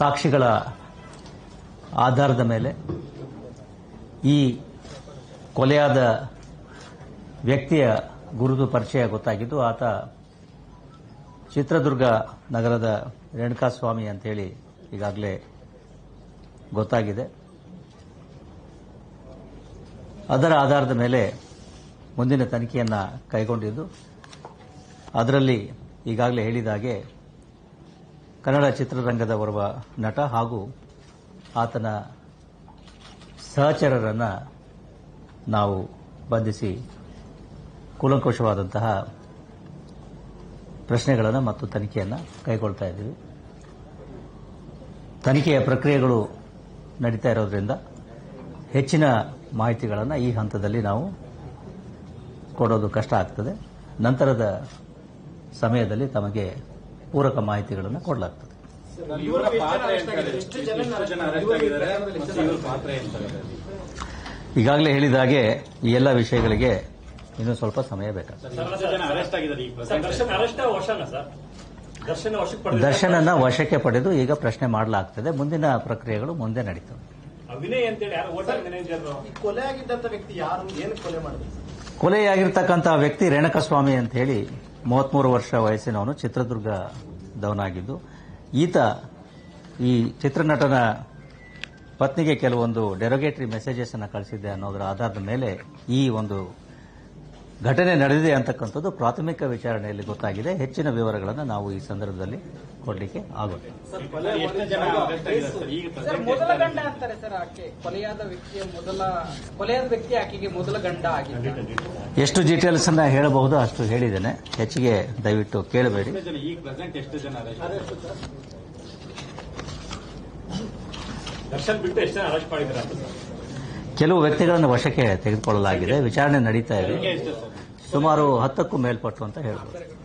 ಸಾಕ್ಷಿಗಳ ಆಧಾರದ ಮೇಲೆ ಈ ಕೊಲೆಯಾದ ವ್ಯಕ್ತಿಯ ಗುರುತು ಪರಿಚಯ ಗೊತ್ತಾಗಿದ್ದು, ಆತ ಚಿತ್ರದುರ್ಗ ನಗರದ ರೇಣುಕಾಸ್ವಾಮಿ ಅಂತೇಳಿ ಈಗಾಗಲೇ ಗೊತ್ತಾಗಿದೆ. ಅದರ ಆಧಾರದ ಮೇಲೆ ಮುಂದಿನ ತನಿಖೆಯನ್ನು ಕೈಗೊಂಡಿದ್ದು, ಅದರಲ್ಲಿ ಈಗಾಗಲೇ ಹೇಳಿದ ಹಾಗೆ ಕನ್ನಡ ಚಿತ್ರರಂಗದ ಓರ್ವ ನಟ ಹಾಗೂ ಆತನ ಸಹಚರರನ್ನು ನಾವು ಬಂಧಿಸಿ ಕೂಲಂಕುಷವಾದಂತಹ ಪ್ರಶ್ನೆಗಳನ್ನು ಮತ್ತು ತನಿಖೆಯನ್ನು ಕೈಗೊಳ್ತಾ ಇದ್ದೀವಿ. ತನಿಖೆಯ ಪ್ರಕ್ರಿಯೆಗಳು ನಡೀತಾ ಇರೋದ್ರಿಂದ ಹೆಚ್ಚಿನ ಮಾಹಿತಿಗಳನ್ನು ಈ ಹಂತದಲ್ಲಿ ನಾವು ಕೊಡೋದು ಕಷ್ಟ ಆಗ್ತದೆ. ನಂತರದ ಸಮಯದಲ್ಲಿ ತಮಗೆ ಪೂರಕ ಮಾಹಿತಿಗಳನ್ನು ಕೊಡಲಾಗ್ತದೆ. ಇವರ ಪಾತ್ರ ಎಂತಾರೆ ಎಷ್ಟು ಜನ ಅರೆಸ್ಟ್ ಆಗಿದ್ದಾರೆ. ಇವರ ಪಾತ್ರ ಎಂತಾರೆ ಈಗಾಗಲೇ ಹೇಳಿದ ಹಾಗೆ ಈ ಎಲ್ಲ ವಿಷಯಗಳಿಗೆ ಇನ್ನೂ ಸ್ವಲ್ಪ ಸಮಯ ಬೇಕಾಗ್ತದೆ ದರ್ಶನನ ಜನ ಅರೆಸ್ಟ್ ಆಗಿದ್ದಾರೆ ಈ ಸರ್ present? ದರ್ಶನ್ ಅರೆಸ್ಟ್ ವಶನ ಸರ್? ದರ್ಶನ್ ವಶಕ್ಕೆ ಪಡೆದ ದರ್ಶನನ್ನ ವಶಕ್ಕೆ ಪಡೆದು ಈಗ ಪ್ರಶ್ನೆ ಮಾಡಲಾಗ್ತದೆ. ಮುಂದಿನ ಪ್ರಕ್ರಿಯೆಗಳು ಮುಂದೆ ನಡೀತವೆ. ಕೊಲೆಯಾಗಿರ್ತಕ್ಕಂತಹ ಅಂತೇಳಿ ಯಾರು? Hotel manager. ಈ ಆಗಿದ್ದಂತ ವ್ಯಕ್ತಿ ಯಾರು? ಏನು ಕೊಲೆ ಮಾಡಿದ್ರು? ಕೊಲೆಯಾಗಿರ್ತಕ್ಕಂಥ ವ್ಯಕ್ತಿ ರೇಣಕಸ್ವಾಮಿ ಅಂತ ಹೇಳಿ ಮೂವತ್ಮೂರು ವರ್ಷ ವಯಸ್ಸಿನವನು ಚಿತ್ರದುರ್ಗದವನಾಗಿದ್ದು ಈತ ಈ ಚಿತ್ರನಟನ ಪತ್ನಿಗೆ ಕೆಲವೊಂದು ಡೆರೋಗೇಟರಿ ಮೆಸೇಜಸ್ ಅನ್ನು ಕಳಿಸಿದ್ದೆ ಅನ್ನೋದರ ಆಧಾರದ ಮೇಲೆ ಈ ಒಂದು ಘಟನೆ ನಡೆದಿದೆ ಅಂತಕ್ಕಂಥದ್ದು ಪ್ರಾಥಮಿಕ ವಿಚಾರಣೆಯಲ್ಲಿ ಗೊತ್ತಾಗಿದೆ. ಹೆಚ್ಚಿನ ವಿವರಗಳನ್ನು ನಾವು ಈ ಸಂದರ್ಭದಲ್ಲಿ ಕೊಡಲಿಕ್ಕೆ ಆಗುತ್ತೆ ಎಷ್ಟು ಜನ ಅರೆಸ್ಟ್ ಆಗಿದ್ದಾರೆ ಸರ್? ಈಗ ಸರ್ present ಮೊದಲ ಗಂಡ ಅಂತಾರೆ ಸರ್ ಆಕೆ. ಕೊಲೆಯಾದ ವ್ಯಕ್ತಿಯ ಮೊದಲ ಕೊಲೆಯಾದ ವ್ಯಕ್ತಿ ಆಕೆಗೆ ಮೊದಲ ಗಂಡ ಆಗಿದ್ದ. ಎಷ್ಟು ಡೀಟೇಲ್ಸ್ ಅನ್ನ ಹೇಳಬಹುದು ಅಷ್ಟು ಹೇಳಿದ್ದೇನೆ. ಹೆಚ್ಚಿಗೆ ದಯವಿಟ್ಟು ಕೇಳಬೇಡಿ. ಜನ ಈಗ ಪ್ರೆಸೆಂಟ್ ಎಷ್ಟು ಜನ ಅರೆಸ್ಟ್ ದರ್ಶನ್ ಬಿಟ್ಟು ಎಷ್ಟು ಜನ ಅರೆಸ್ಟ್ ಮಾಡಿದ್ದಾರೆ ಕೆಲವು ವ್ಯಕ್ತಿಗಳನ್ನು ವಶಕ್ಕೆ ತೆಗೆದುಕೊಳ್ಳಲಾಗಿದೆ. ವಿಚಾರಣೆ ನಡೀತಾ ಇದೆ. ಸುಮಾರು ಹತ್ತಕ್ಕೂ ಮೇಲ್ಪಟ್ಟು ಅಂತ ಹೇಳ್ಬೋದು.